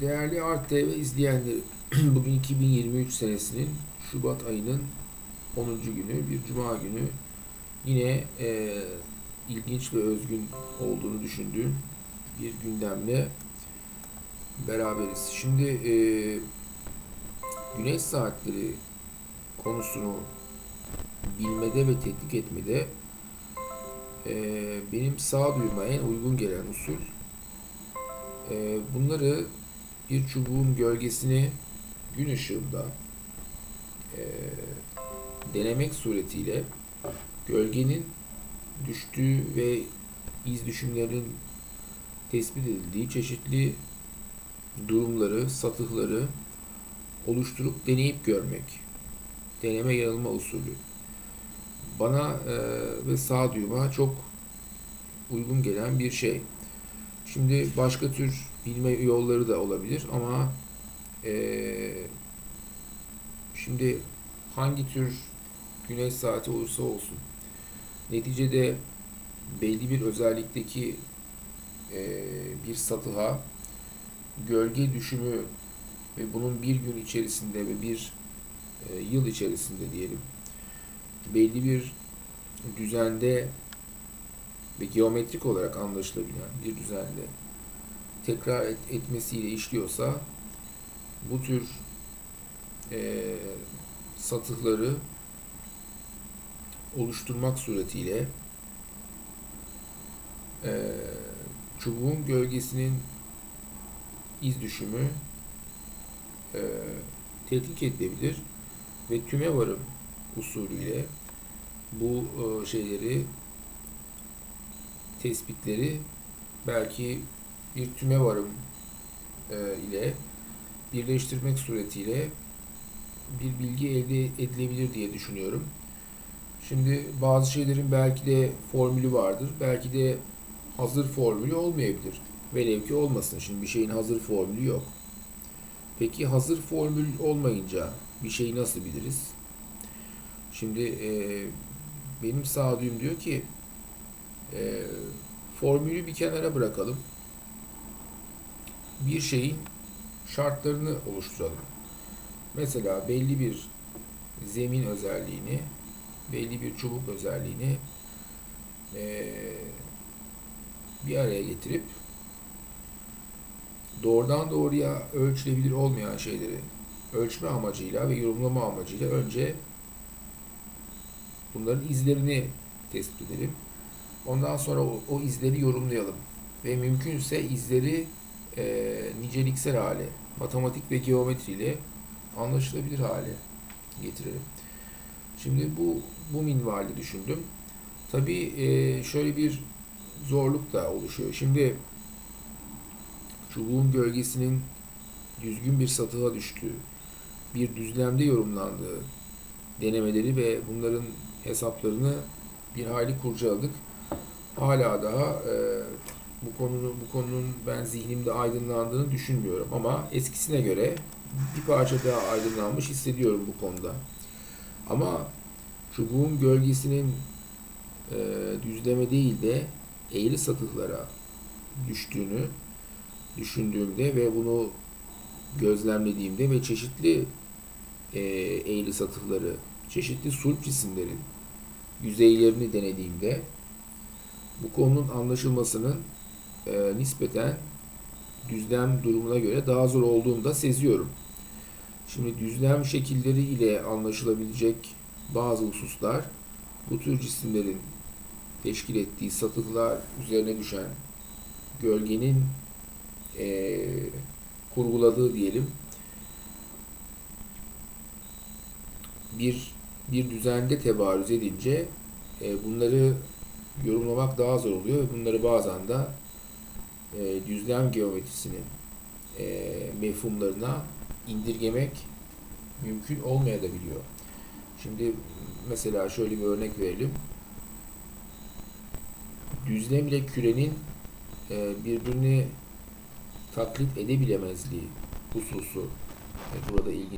Değerli Art TV izleyenleri, bugün 2023 senesinin Şubat ayının 10. günü, bir cuma günü. Yine e, ilginç ve özgün olduğunu düşündüğüm bir gündemle beraberiz. Şimdi e, güneş saatleri konusunu bilmede ve tetkik etmede e, benim sağduyuma en uygun gelen usul e, bunları bir çubuğun gölgesini gün ışığında e, denemek suretiyle gölgenin düştüğü ve iz düşümlerinin tespit edildiği çeşitli durumları, satıhları oluşturup deneyip görmek. Deneme yanılma usulü. Bana e, ve sağduyuma çok uygun gelen bir şey. Şimdi başka tür bilme yolları da olabilir ama eee, şimdi hangi tür güneş saati olursa olsun neticede belli bir özellikteki eee, bir satıha gölge düşümü ve bunun bir gün içerisinde ve bir eee, yıl içerisinde diyelim belli bir düzende ve geometrik olarak anlaşılabilen bir düzende tekrar et, etmesiyle işliyorsa bu tür eee satıhları oluşturmak suretiyle eee, çubuğun gölgesinin iz düşümü eee tetkik edilebilir ve tüme varım usulüyle bu eee, şeyleri tespitleri belki bir tüme varım e, ile birleştirmek suretiyle bir bilgi elde edilebilir diye düşünüyorum. Şimdi bazı şeylerin belki de formülü vardır. Belki de hazır formülü olmayabilir. Velev ki olmasın. Şimdi bir şeyin hazır formülü yok. Peki hazır formül olmayınca bir şeyi nasıl biliriz? Şimdi e, benim sağduyum diyor ki e, formülü bir kenara bırakalım. Bir şeyin şartlarını oluşturalım. Mesela belli bir zemin özelliğini, belli bir çubuk özelliğini e, bir araya getirip doğrudan doğruya ölçülebilir olmayan şeyleri ölçme amacıyla ve yorumlama amacıyla önce bunların izlerini tespit edelim. Ondan sonra o, o izleri yorumlayalım. Ve mümkünse izleri e, niceliksel hale, matematik ve geometriyle anlaşılabilir hale getirelim. Şimdi bu bu minvalde düşündüm. Tabii e, şöyle bir zorluk da oluşuyor. Şimdi çubuğun gölgesinin düzgün bir satığa düştüğü, bir düzlemde yorumlandığı denemeleri ve bunların hesaplarını bir hayli kurcaladık hala daha e, bu konunun bu konunun ben zihnimde aydınlandığını düşünmüyorum ama eskisine göre bir parça daha aydınlanmış hissediyorum bu konuda. Ama çubuğun gölgesinin e, düzleme değil de eğri satıhlara düştüğünü düşündüğümde ve bunu gözlemlediğimde ve çeşitli e, eğri satıhları, çeşitli sulp cisimlerin yüzeylerini denediğimde bu konunun anlaşılmasının e, nispeten düzlem durumuna göre daha zor olduğunu da seziyorum. Şimdi düzlem şekilleri ile anlaşılabilecek bazı hususlar bu tür cisimlerin teşkil ettiği satıhlar üzerine düşen gölgenin e, kurguladığı diyelim bir bir düzende tebarüz edince e, bunları yorumlamak daha zor oluyor ve bunları bazen de e, düzlem geometrisinin e, mefhumlarına indirgemek mümkün olmayabiliyor. Şimdi mesela şöyle bir örnek verelim. Düzlem ile kürenin e, birbirini taklit edebilemezliği hususu e, burada ilginç.